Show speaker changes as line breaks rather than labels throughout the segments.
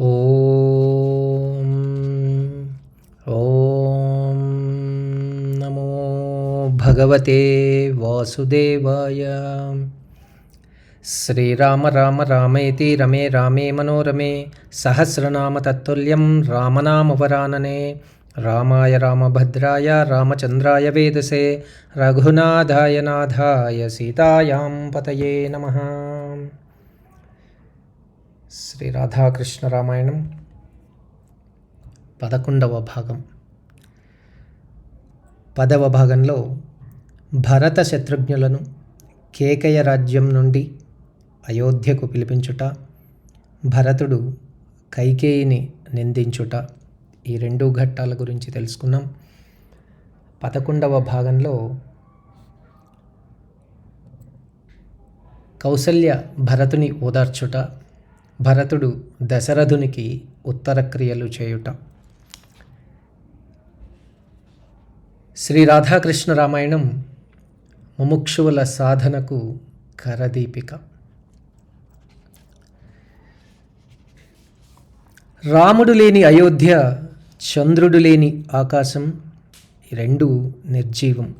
ॐ ॐ नमो भगवते वासुदेवाय। श्रीराम राम रामेति रमे रामे मनोरमे सहस्रनाम तत्तुल्यं रामनामवरानने रामाय रामभद्राय रामचन्द्राय वेदसे रघुनाथाय नाथाय सीतायां पतये नमः శ్రీ రాధాకృష్ణ రామాయణం పదకొండవ భాగం. పదవ భాగంలో భరత శత్రుఘ్నులను కేకయ రాజ్యం నుండి అయోధ్యకు పిలిపించుట భరతుడు కైకేయిని నిందించుట ఈ రెండు ఘట్టాల గురించి తెలుసుకున్నాం. పదకొండవ భాగంలో కౌసల్య భరతుని ఓదార్చుట భరతుడు దశరథునికి ఉత్తర క్రియలు చేయుట. శ్రీ రాధాకృష్ణ రామాయణం ముముక్షువుల సాధనకు కరదీపిక. రాముడు లేని అయోధ్య చంద్రుడు లేని ఆకాశం రెండు నిర్జీవం.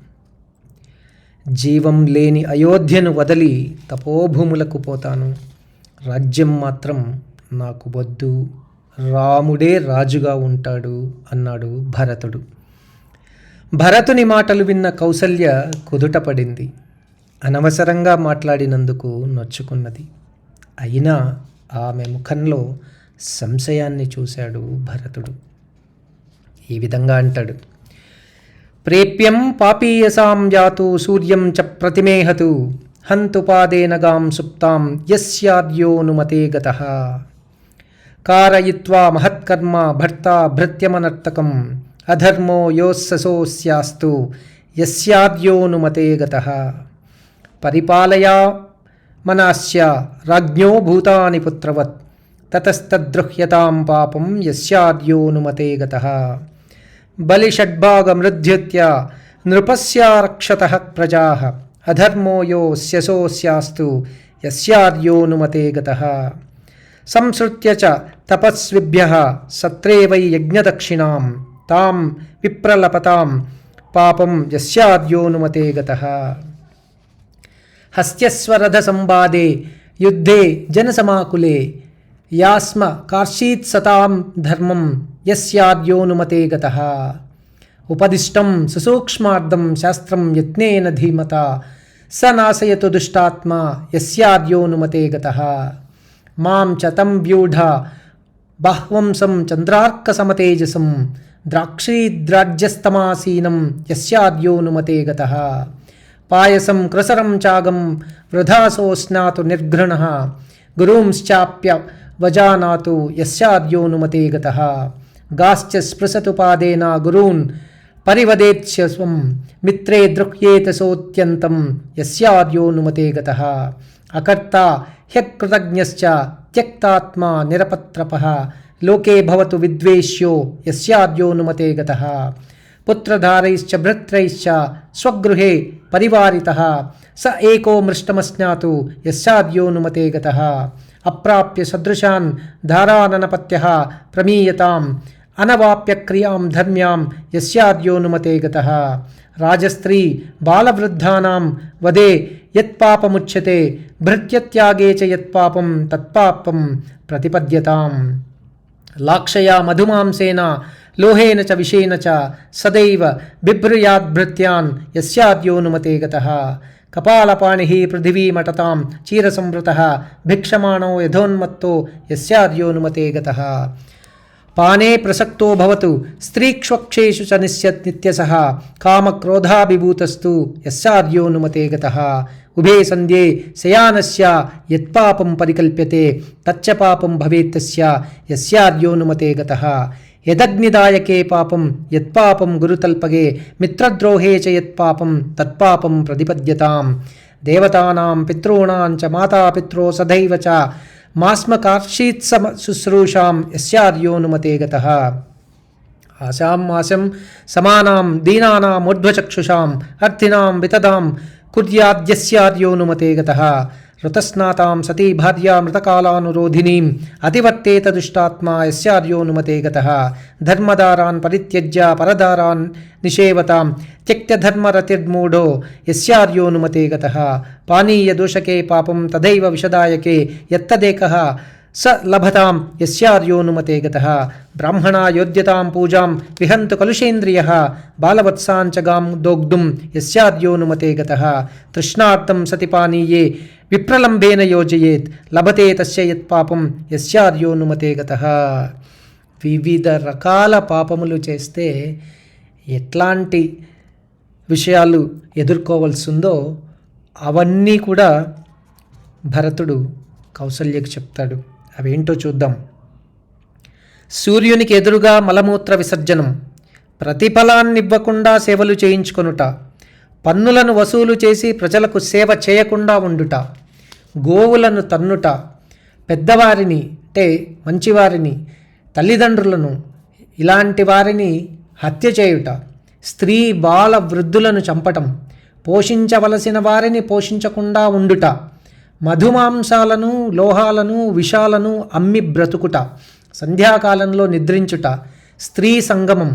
జీవం లేని అయోధ్యను వదిలి తపోభూములకు పోతాను. రాజ్యం మాత్రం నాకు వద్దు. రాముడే రాజుగా ఉంటాడు అన్నాడు భరతుడు. భరతుని మాటలు విన్న కౌసల్య కుదుటపడింది. అనవసరంగా మాట్లాడినందుకు నొచ్చుకున్నది. అయినా ఆమె ముఖంలో సంశయాన్ని చూశాడు భరతుడు. ఈ విధంగా అంటాడు. ప్రేప్యం పాపీయసాం జాతు సూర్యం చ ప్రతిమేహతు. హంతుపాదేనగాం సుప్తాం యస్యాద్యోనుమతే గత కారయిత్వా మహత్కర్మ భర్త భృత్యమనర్తకం అధర్మో యోస్సోస్యాస్తు యస్యాద్యోనుమతే గత పరిపాలయా మనాస్య రాజ్ఞో భూతాని పుత్రవత్ తతస్తద్రుహ్యతాం పాపం యస్యాద్యోనుమతే గత బలిషడ్భాగమృధ్యుత్య నృపస్యారక్షత ప్రజా అధర్మో యోస్యసోస్యాస్తు యస్యార్యోనుమతే గత. సంసృత్య చ తపస్విభ్య సత్రే వై యజ్ఞదక్షిణాం తాం విప్రలపతాం పాపం యస్యార్యోనుమతే గత. హస్త్యస్వరథసంవాదే యుద్ధే జనసమాకులే యాస్మ కార్షీత్సతాం ధర్మం యస్యార్యోనుమతే గత. ఉపదిష్టం సుసూక్ష్మార్థం శాస్త్రం యత్నేన ధీమత స నాశయతు దుష్టాత్మా యస్యాద్యోనుమతే గత మాం చ తం వ్యూఢ బాహ్వంసం చంద్రార్కసమతేజసం ద్రాక్షీద్రాజ్యస్తమాసీనం యస్యాద్యోనుమతే గత పాయసం కృసరం చాగం వృధాసోస్నాతు నిర్ఘృణ గురూంశ్చాప్య వజానాతు యస్యాద్యోనుమతే గత గాశ్చ స్పృశతు పాదేన గురూన్ परिवदेत्स्य स्वं मित्रे दृह्येत सोऽत्यन्तं यस्यार्योऽनुमते गतः। अकर्ता ह्यकृतज्ञश्च त्यक्तात्मा निरपत्रपः। लोके भवतु विद्वेष्यो यस्यार्योऽनुमते गतः। पुत्रधारैश्च भृत्रैश्च स्वगृहे परिवारितः। स एको मृष्टमस्नातु यस्याद्योनुमते गतः। अप्राप्य सदृशान् धाराननपत्यः प्रमीयताम्। అనవాప్య క్రియాం ధర్మ్యాం యస్యాద్యోనుమతే గతः రాజస్త్రీ బాలవృద్ధానాం వదే యత్పాపముచ్యతే భృత్యత్యాగే చ యత్పాపం తత్పాపం ప్రతిపద్యతాం లాక్షయా మధుమాంసేన లోహేన చ విషేన చ సదైవ బిభ్రయాద్భృత్యాన్ యస్యాద్యోనుమతే గతः కపాలపాణిః పృథివీమటతాం చీరసంవృతः భిక్షమాణో యథోన్మత్తో యస్యాద్యోనుమతే గతः పానే ప్రసక్తో భవతు స్త్రీక్ష్వక్షేషు చ నిశ్యత్ నిత్యసః కామక్రోధాభిభూతస్తు యస్యాద్యోనుమతే గత. ఉభే సంధ్యే శయానస్య యత్పాపం పరికల్ప్యతే తచ్చ పాపం భవేత్తస్య యస్యాద్యోనుమతే గత. యదగ్నిదాయకే పాపం యత్పాపం గురుతల్పగే మిత్రద్రోహే చ యత్పాపం తత్పాపం ప్రతిపద్యతాం. దేవతానాం పితॄణాం చ మాతాపిత్రో సదైవ చ मास्मकार्षीत्समशुश्रूषां यस्यार्योनुमते गतः आशां माशं समानां दीनानाम् ऊर्ध्वचक्षुषाम् अर्थिनां वितदां कुर्याद्यस्यार्योनुमते गतः ऋतस्नातां सती भार्या मृतकालानुरोधिनीम् अतिवर्तेत दुष्टात्मा यस्यार्योनुमते गतः धर्मदारान् परित्यज्य परदारान् निषेवतां త్యక్తధర్మరతిర్మూఢో యస్యార్యోనుమతే గత. పానీయ దోషకే పాపం తదైవ విషదాయకే ఎత్తదేక స లభతాం యస్యార్యోనుమతే గత. బ్రాహ్మణా యోధ్యతాం పూజాం విహంతు కలుషేంద్రియ. బాలవత్సాంచగాం దోగ్ధుం యస్యార్యోనుమతే గత. తృష్ణార్థం సతి పానీయే విప్రలంబేన యోజయేత్. లభతే తస్య యత్పాపం యస్యార్యోనుమతే గత. వివిధ రకాల పాపములు చేస్తే ఎట్లాంటి విషయాలు ఎదుర్కోవాల్సి ఉందో అవన్నీ కూడా భరతుడు కౌసల్యకు చెప్తాడు. అవేంటో చూద్దాం. సూర్యునికి ఎదురుగా మలమూత్ర విసర్జనం. ప్రతిఫలాన్నివ్వకుండా సేవలు చేయించుకొనుట. పన్నులను వసూలు చేసి ప్రజలకు సేవ చేయకుండా ఉండుట. గోవులను తన్నుట. పెద్దవారిని అంటే మంచివారిని తల్లిదండ్రులను ఇలాంటి వారిని హత్య చేయుట. స్త్రీ బాల వృద్ధులను చంపటం పోషించవలసిన వారిని పోషించకుండా ఉండుట మధుమాంసాలను లోహాలను విషాలను అమ్మి బ్రతుకుట సంధ్యాకాలంలో నిద్రించుట స్త్రీ సంగమం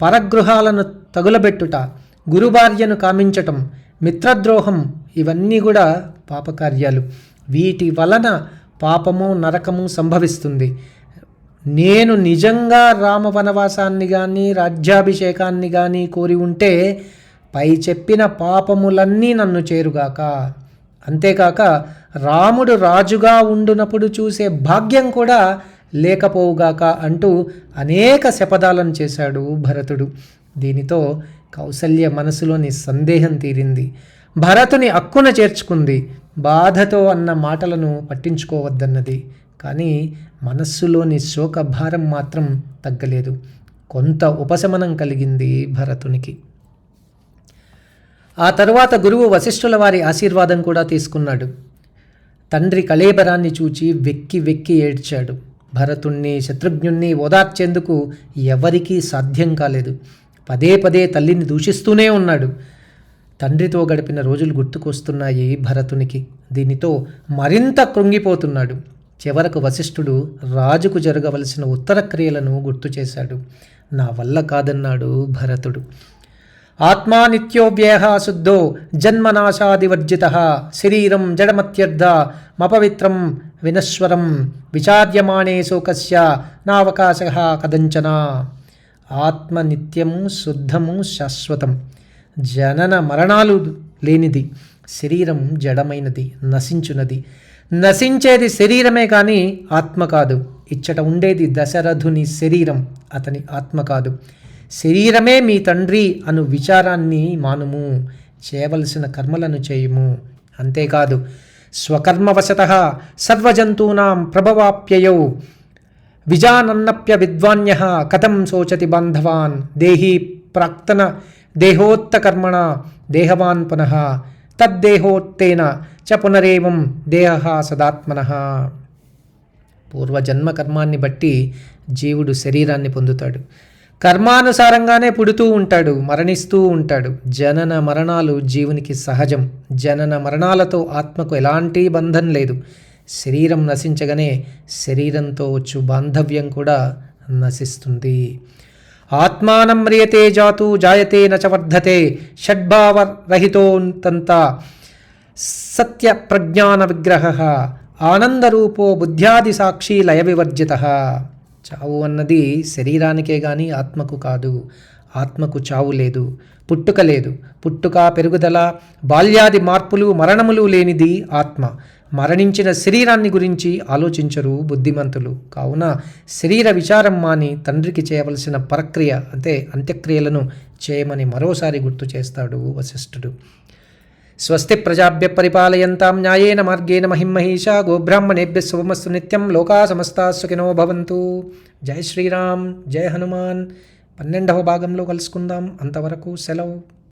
పరగృహాలను తగులబెట్టుట గురుభార్యను కామించటం మిత్రద్రోహం ఇవన్నీ కూడా పాపకార్యాలు. వీటి వలన పాపము నరకము సంభవిస్తుంది. నేను నిజంగా రామ వనవాసాన్ని కానీ రాజ్యాభిషేకాన్ని కానీ కోరి ఉంటే పై చెప్పిన పాపములన్నీ నన్ను చేరుగాక. అంతేకాక రాముడు రాజుగా ఉండునప్పుడు చూసే భాగ్యం కూడా లేకపోవుగాక అంటూ అనేక శపథాలను చేశాడు భరతుడు. దీనితో కౌసల్య మనసులోని సందేహం తీరింది. భరతుని అక్కున చేర్చుకుంది. బాధతో అన్న మాటలను పట్టించుకోవద్దన్నది. కానీ మనస్సులోని శోకభారం మాత్రం తగ్గలేదు. కొంత ఉపశమనం కలిగింది భరతునికి. ఆ తర్వాత గురువు వశిష్ఠుల వారి ఆశీర్వాదం కూడా తీసుకున్నాడు. తండ్రి కళేబరాన్ని చూచి వెక్కి వెక్కి ఏడ్చాడు. భరతుణ్ణి శత్రుఘ్నుణ్ణి ఓదార్చేందుకు ఎవరికీ సాధ్యం కాలేదు. పదే పదే తల్లిని దూషిస్తూనే ఉన్నాడు. తండ్రితో గడిపిన రోజులు గుర్తుకొస్తున్నాయి భరతునికి. దీనితో మరింత కృంగిపోతున్నాడు. చివరకు వశిష్ఠుడు రాజుకు జరగవలసిన ఉత్తర క్రియలను గుర్తు చేశాడు. నా వల్ల కాదన్నాడు భరతుడు. ఆత్మా నిత్యోవ్యయ శుద్ధో జన్మనాశాదివర్జిత శరీరం జడమత్యర్థ మపవిత్రం వినశ్వరం విచార్యమాణే శోకస్య నావకాశ కదంచన. ఆత్మ నిత్యము శుద్ధము శాశ్వతం. జనన మరణాలు లేనిది. శరీరం జడమైనది నశించునది నశించేది శరీరమే కానీ ఆత్మ కాదు. ఇచ్చట ఉండేది దశరథుని శరీరం అతని ఆత్మ కాదు. శరీరమే మీ తండ్రి అను విచారాన్ని మానుము. చేయవలసిన కర్మలను చేయుము. అంతేకాదు స్వకర్మవశత సర్వజంతూనాం ప్రభవాప్యయౌ. విజానన్నప్య విద్వాన్య కథం శోచతి బాంధవాన్. దేహీ ప్రాక్తన దేహోత్తకర్మణ దేహవాన్ పునః తద్దేహోత్తేన చ పునరేవం దేహ సదాత్మన. పూర్వజన్మ కర్మాన్ని బట్టి జీవుడు శరీరాన్ని పొందుతాడు. కర్మానుసారంగానే పుడుతూ ఉంటాడు మరణిస్తూ ఉంటాడు. జనన మరణాలు జీవునికి సహజం. జనన మరణాలతో ఆత్మకు ఎలాంటి బంధం లేదు. శరీరం నశించగానే శరీరంతో వచ్చు బాంధవ్యం కూడా నశిస్తుంది. ఆత్మానం మ్రియతే జాతు జాయతే నచ వర్ధతే షడ్భావరహితోంతంత సత్య ప్రజ్ఞాన విగ్రహ ఆనందరూపో బుద్ధ్యాది సాక్షి లయ వివర్జిత. చావు అన్నది శరీరానికే గాని ఆత్మకు కాదు. ఆత్మకు చావు లేదు. పుట్టుక లేదు. పుట్టుక పెరుగుదల బాల్యాది మార్పులు మరణములు లేనిది ఆత్మ. మరణించిన శరీరాన్ని గురించి ఆలోచించరు బుద్ధిమంతులు. కావున శరీర విచారం మాని తండ్రికి చేయవలసిన ప్రక్రియ అంటే అంత్యక్రియలను చేయమని మరోసారి గుర్తు చేస్తాడు వశిష్ఠుడు. స్వస్తి ప్రజాభ్య పరిపాలయంతాం న్యాయేన మార్గేణ మహిమహీషా గోబ్రాహ్మణేభ్య శుభమస్సు నిత్యం లోకా సమస్తా సుఖినో భవంతు. జై శ్రీరామ్ జై హనుమాన్. పన్నెండవ భాగంలో కలుసుకుందాం. అంతవరకు సెలవు.